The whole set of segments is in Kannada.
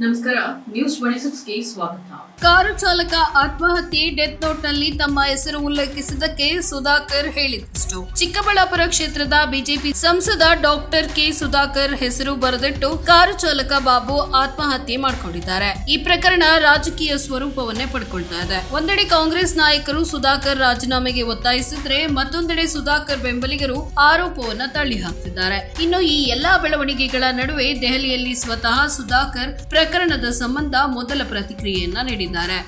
ನಮಸ್ಕಾರ ನ್ಯೂಸ್ ಸ್ವಾಗತ. ಕಾರು ಚಾಲಕ ಆತ್ಮಹತ್ಯೆ ಡೆತ್ ನೋಟ್ನಲ್ಲಿ ತಮ್ಮ ಹೆಸರು ಉಲ್ಲೇಖಿಸಿದ್ದಕ್ಕೆ ಸುಧಾಕರ್ ಹೇಳಿದಷ್ಟು. ಚಿಕ್ಕಬಳ್ಳಾಪುರ ಕ್ಷೇತ್ರದ ಬಿಜೆಪಿ ಸಂಸದ ಡಾಕ್ಟರ್ ಕೆ ಸುಧಾಕರ್ ಹೆಸರು ಬರೆದಿಟ್ಟು ಕಾರು ಚಾಲಕ ಬಾಬು ಆತ್ಮಹತ್ಯೆ ಮಾಡಿಕೊಂಡಿದ್ದಾರೆ. ಈ ಪ್ರಕರಣ ರಾಜಕೀಯ ಸ್ವರೂಪವನ್ನೇ ಪಡ್ಕೊಳ್ತಾ ಇದೆ. ಒಂದೆಡೆ ಕಾಂಗ್ರೆಸ್ ನಾಯಕರು ಸುಧಾಕರ್ ರಾಜೀನಾಮೆಗೆ ಒತ್ತಾಯಿಸಿದ್ರೆ ಮತ್ತೊಂದೆಡೆ ಸುಧಾಕರ್ ಬೆಂಬಲಿಗರು ಆರೋಪವನ್ನ ತಳ್ಳಿ ಹಾಕ್ತಿದ್ದಾರೆ ಇನ್ನು ಈ ಎಲ್ಲಾ ಬೆಳವಣಿಗೆಗಳ ನಡುವೆ ದೆಹಲಿಯಲ್ಲಿ ಸ್ವತಃ ಸುಧಾಕರ್ ಪ್ರಕರಣದ ಸಂಬಂಧ ಮೊದಲ ಪ್ರತಿಕ್ರಿಯೆಯನ್ನ ನೀಡಿದ್ದಾರೆ.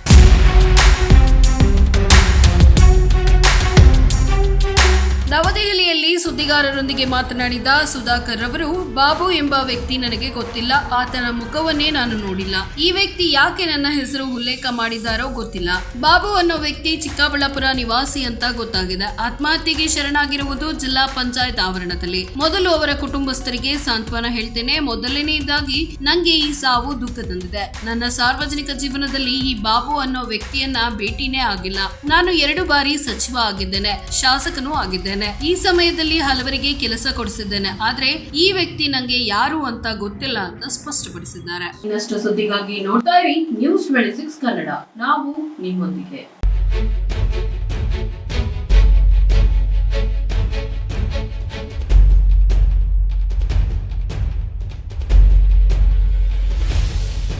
ನವದೆಹಲಿಯಲ್ಲಿ ಸುದ್ದಿಗಾರರೊಂದಿಗೆ ಮಾತನಾಡಿದ ಸುಧಾಕರ್ ಅವರು, ಬಾಬು ಎಂಬ ವ್ಯಕ್ತಿ ನನಗೆ ಗೊತ್ತಿಲ್ಲ, ಆತನ ಮುಖವನ್ನೇ ನಾನು ನೋಡಿಲ್ಲ. ಈ ವ್ಯಕ್ತಿ ಯಾಕೆ ನನ್ನ ಹೆಸರು ಉಲ್ಲೇಖ ಮಾಡಿದಾರೋ ಗೊತ್ತಿಲ್ಲ. ಬಾಬು ಅನ್ನೋ ವ್ಯಕ್ತಿ ಚಿಕ್ಕಬಳ್ಳಾಪುರ ನಿವಾಸಿ ಅಂತ ಗೊತ್ತಾಗಿದೆ. ಆತ್ಮಹತ್ಯೆಗೆ ಶರಣಾಗಿರುವುದು ಜಿಲ್ಲಾ ಪಂಚಾಯತ್ ಆವರಣದಲ್ಲಿ. ಮೊದಲು ಅವರ ಕುಟುಂಬಸ್ಥರಿಗೆ ಸಾಂತ್ವನ ಹೇಳ್ತೇನೆ. ಮೊದಲನೆಯದಾಗಿ, ನಂಗೆ ಈ ಸಾವು ದುಃಖ ತಂದಿದೆ. ನನ್ನ ಸಾರ್ವಜನಿಕ ಜೀವನದಲ್ಲಿ ಈ ಬಾಬು ಅನ್ನೋ ವ್ಯಕ್ತಿಯನ್ನ ಭೇಟಿನೇ ಆಗಿಲ್ಲ. ನಾನು ಎರಡು ಬಾರಿ ಸಚಿವ ಆಗಿದ್ದೇನೆ, ಶಾಸಕನೂ ಆಗಿದ್ದೇನೆ. ಈ ಸಮಯದಲ್ಲಿ ಹಲವರಿಗೆ ಕೆಲಸ ಕೊಡಿಸಿದ್ದೇನೆ. ಆದ್ರೆ ಈ ವ್ಯಕ್ತಿ ನಂಗೆ ಯಾರು ಅಂತ ಗೊತ್ತಿಲ್ಲ ಅಂತ ಸ್ಪಷ್ಟಪಡಿಸಿದ್ದಾರೆ. ಇನ್ನಷ್ಟು ಸುದ್ದಿಗಾಗಿ ನೋಡ್ತಾ ಇರಿ ನ್ಯೂಸ್ ಟ್ವೆಂಟಿ ಸಿಕ್ಸ್ ಕನ್ನಡ. ನಾವು ನಿಮ್ಮೊಂದಿಗೆ.